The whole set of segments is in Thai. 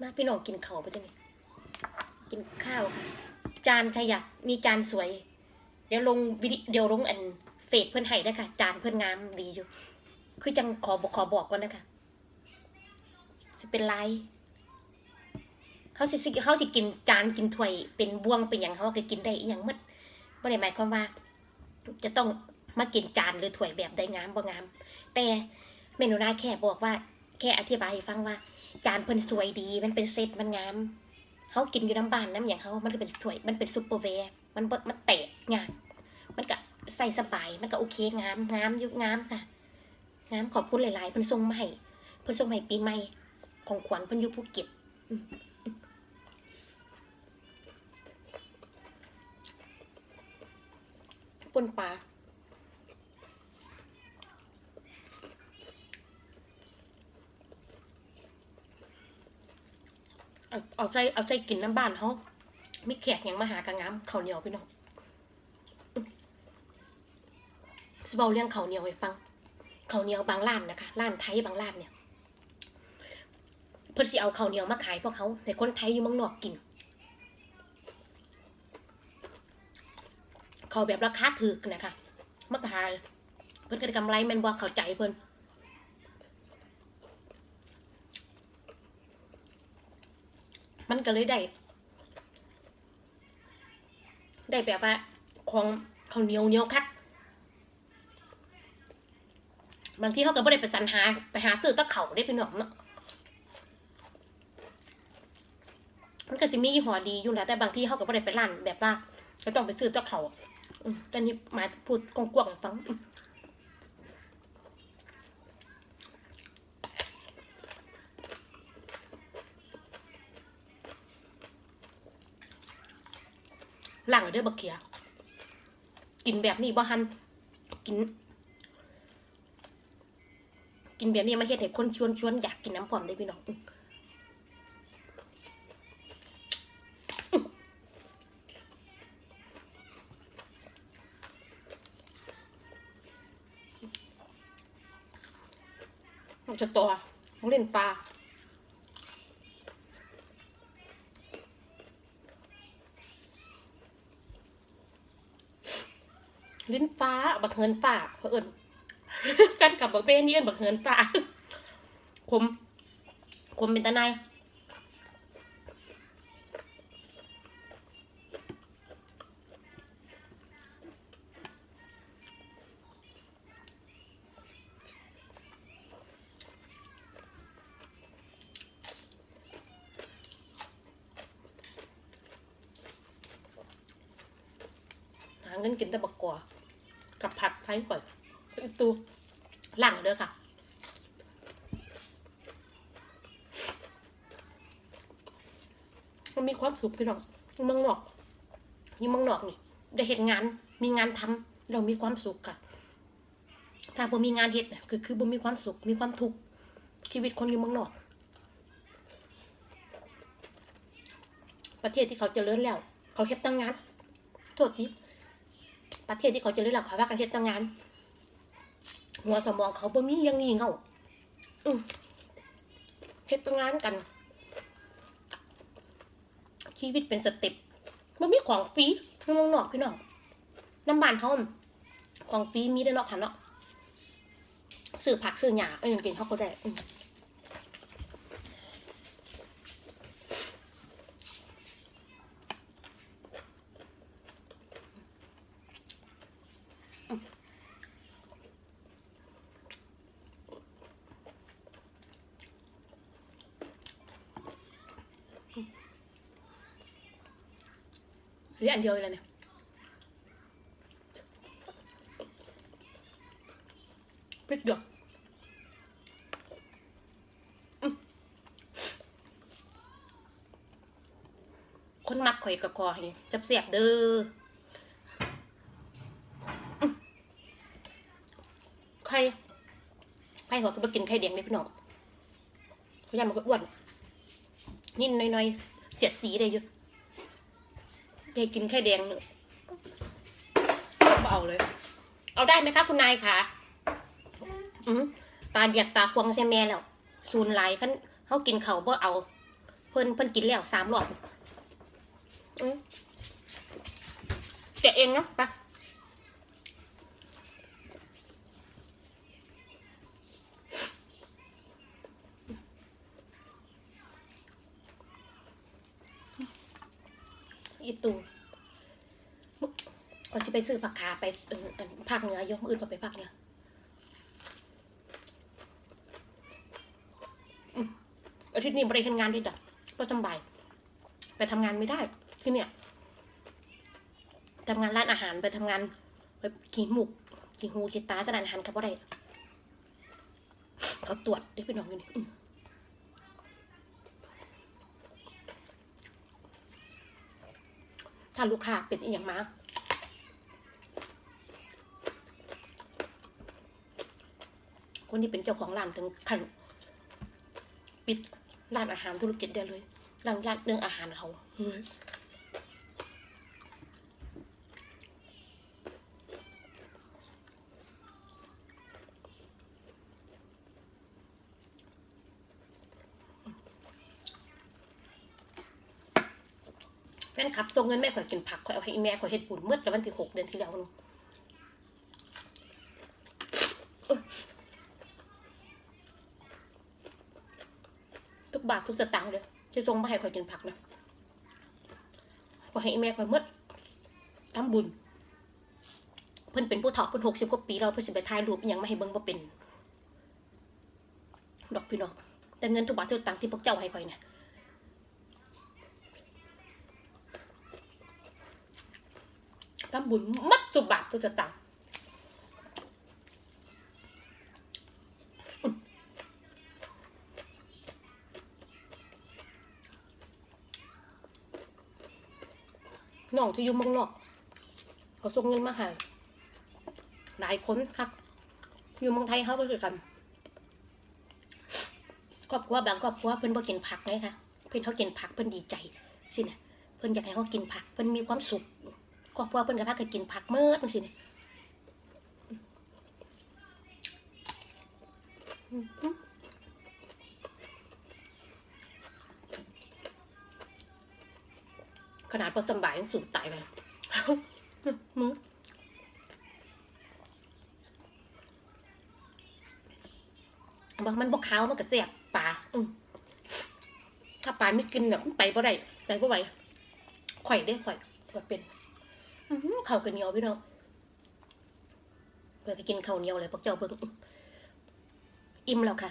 มาพี่น้องกินข้าวไปจ้ะนี่กินข้าวค่ะ จานขยะมีจานสวย เดี๋ยวลงวิดีเดี๋ยวลงอันเฟซเพื่อนให้ได้ค่ะ จานเพื่อนงามดีอยู่ คือจังขอบอกขอบอกก่อนนะคะจะเป็นไรเขาสิเขาสิกินจานกินถ้วย เป็นบ่วงเป็นอย่างเขาก็กินได้อหย่างมัดไม่ได้หมายความว่า จะต้องมากินจานหรือถ้วยแบบใดงามบ่งาม แต่เมนูนาแค่บอกว่า แค่อธิบายให้ฟังว่า จานเพิ่นสวยดี มันเป็นเซตมันงามเขากินอยู่น้ำบ้านน้ำอย่างเขามันก็เป็นถ้วย มันเป็นซุปเปอร์แวร์มันบ่มันแตกงามมันก็ใส่สบาย มันก็โอเคงามงามยุงามค่ะงามขอบคุณหลายๆเพิ่นส่งให้เพิ่นส่งให้ปีใหม่ ของขวัญเพิ่นอยู่ภูเก็ตปนปลา เอาใส่เอาใส่กินน้ำบ้านเขามีแขกยังมาหากระงามข้าวเหนียวพี่น้องอื้อสเบาเรื่องข้าวเหนียวให้ฟังข้าวเหนียวบางร้านนะคะร้านไทยบางร้านเนี่ยเพิ่นสิเอาข้าวเหนียวมาขายพวกเขาให้คนไทยอยู่มืองนอกกิน เขาวแบบราคาถูกนะคะมาขายเพิ่นก็ได้กำไรแมนบ่เข้าใจเพิ่น มันก็เลยได้ได้แบบว่าของเขาวเหนียวเหนียวคักบางที่เขาก็ไม่ได้ไปสรรหาไปหาซื้อตะเขาได้ไปหนอกเนาะมันก็สิมียี่ห้อดีอยู่แล้วแต่บางที่เขาก็ไม่ได้ไปร้านแบบว่าก็ต้องไปซื้อตะเขาแต่นี่หมายพูดกว้างๆฟัง ล่างเอาเด้อบักเขียกินแบบนี้บ่ฮันกิน กินแบบนี้มันเฮ็ดให้คนชวนชวนอยากกินน้ำพร้อมได้พี่น้องจะตัวเล่นปลา ลิ้นฟ้าบักเฮินฟ้าเพอเอิญแฟนกลับบักเป้นี่เอิญบักเฮินฟ้าคมคมเป็นตาในหาเงินกินแต่บักกัว กับผัดไทยก่อนอีกตูหลังเด้อค่ะมันมีความสุขพี่น้องเมืองนอกอยู่เมืองนอกนี่ได้เห็นงานมีงานทำเรามีความสุขค่ะ ถ้าบ่มีงานเฮ็ดคือคือบ่มีความสุขมีความทุกข์ชีวิตคนอยู่เมืองนอก ประเทศที่เขาเจริญแล้ว เขาเฮ็ดตั้งงานโทษที ประเทศที่เขาเจริญแล้วเขาว่ากันเฮ็ดตั้งงาน หัวสมองเขาบ่มียังงีเง่าเฮ็ดตั้งงานกัน ชีวิตเป็นสเต็ปมันมีของฟรีในเมืองนอกพี่น้องน้ำบานเขาของฟรีมีได้เนอกค่ะเนาะซื้อผักซื้อหญ้าเอ้ยยังกินเขาก็ได้ หลืออันเดียวเลยเนี่ยพริกหยกอืมคนมักข่อยกับคอให้จับเสียบเด้ออืมไข่ไข่หัวก็ไปกินไข่เดียงได้พี่น้องเขายำมันก็อ้วน นิดหน้อยๆเสียดสีได้อยู่ยายกินไข่แดงเนอะก็เอาเลย เอาได้ไหมคะคุณนายคะอืมตาเดียกตาควงใช่แม่แล้วซูนไหลายคันเขากินเขาวบ่เอา เพิ่นเพิ่นกินแล้วสามรอบอืมแกะเองเนาะไป อีตูก็สิไปซื้อผักขาไปเอิ่นเนภาคเหนือยกอื่นก็ไปภาคเหนืออืมอาทิตย์นี้ไม่ได้ทำงานด้วยจ้ะก็สบาย ไปทำงานไม่ได้ ที่เนี่ยทำงานร้านอาหารไปทำงานไปกินหมูกกินหูกินตาสถานอาหารครับว่าได้เขาตรวจได้พี่น้องอยู่นี่อืม ถ้าลูกค้าเป็นอหย่างมาคนที่เป็นเจ้าของร้านถึงขั้นปิดร้านอาหารธุรกิจได้เลยร้านร้านเรื่องอาหารเขา ฟนคลับส่งเงินแม่ข่อยกินผักข่อยเอาให้แม่ข่อยเฮ็ดบุญเมื่อแต่วันที่หกเดือนที่แล้วนู่นทุกบาททุกสตางค์เลยที่ส่งมาให้ข่อยกินผักนะข่อยให้แม่ข่อยหมดทำบุญ เพิ่นเป็นผู้เฒ่าเพิ่นหกสิบกว่าปีแล้วเพิ่นสิไปถ่ายรูปยังไมาให้เบิ่งบ่าเป็น ดอกพี่น้องแต่เงินทุกบาททุกสตางค์ที่พวกเจ้าให้ข่อยเนี่ย ทำบุญหมดทุกบาททุกสตางน้องที่อยู่เมืองนอกเขาส่งเงินมาให้หลายคนครับอยู่เมืองไทยเขาก็คือกันครอบครัวบางครอบครัวเพิ่อนบ่กินผักไงคะเพิ่อนเขากินผักเพิ่อนดีใจสินะเพิ่อนอยากให้เขากินผักเพิ่อนมีความสุข ครอบครัวเพิ่นก็พากันกินผักเมื่อจังซี่นะขนาดพอสำบายยังสูดตายเลยมือบอกมันบอกขาวมันก็เสียบปลาถ้าปลาไม่กินแบบไปบ่ได้ไปบ่ไหวข่อยได้ข่อยข่อยเป็น ข้าวกันเหนียวพี่น้องเพื่อกินข้าวเหนียวเลยพวกเจ้าเบิ่งอิ่มแล้วค่ะ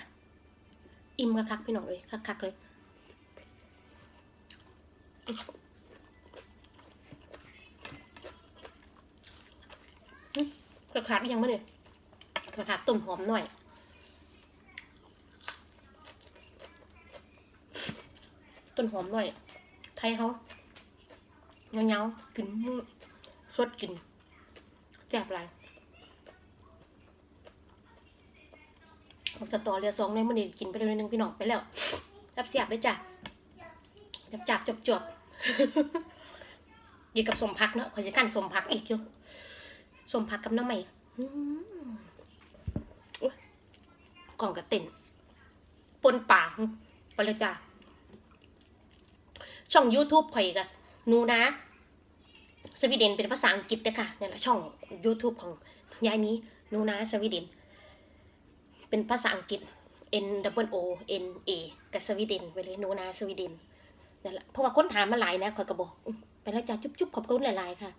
อิ่มคักๆพี่น้องเลยคักๆเลยกระขาดยังไม่เนี่ยกระขาดต้มหอมหน่อยต้นหอมหน่อยไทยเขาเงาๆกินมือ สดกินแจ่บไรบักสตอเรียสองในมื้อนี้กินไปเลยนึงพี่น้องไปแล้วจับเสียบเลยจ้ะจับจับจบจบๆกินกับสมพักเนาะขอยสิกันสมพักอีกอยู่สมผักกับน้ำใหม่กล่องกระเต็นปนป่าไปเลยจ้าช่อง YouTube ข่อยกะหนูนะ สวีเดนเป็นภาษาอังกฤษเด้อค่ะนี่นแหละช่อง YouTube ของยายนี้นูนาสวีเดน เป็นภาษาอังกฤษ N W O N A กับสวีเดนไปเลยนูนาสวีเดนนั่นแหละเพราะว่าค้นถามมาหลายนะข่อยก็บอกไปแล้วจ้าจุ๊บๆขอบคุณหลายๆค่ะ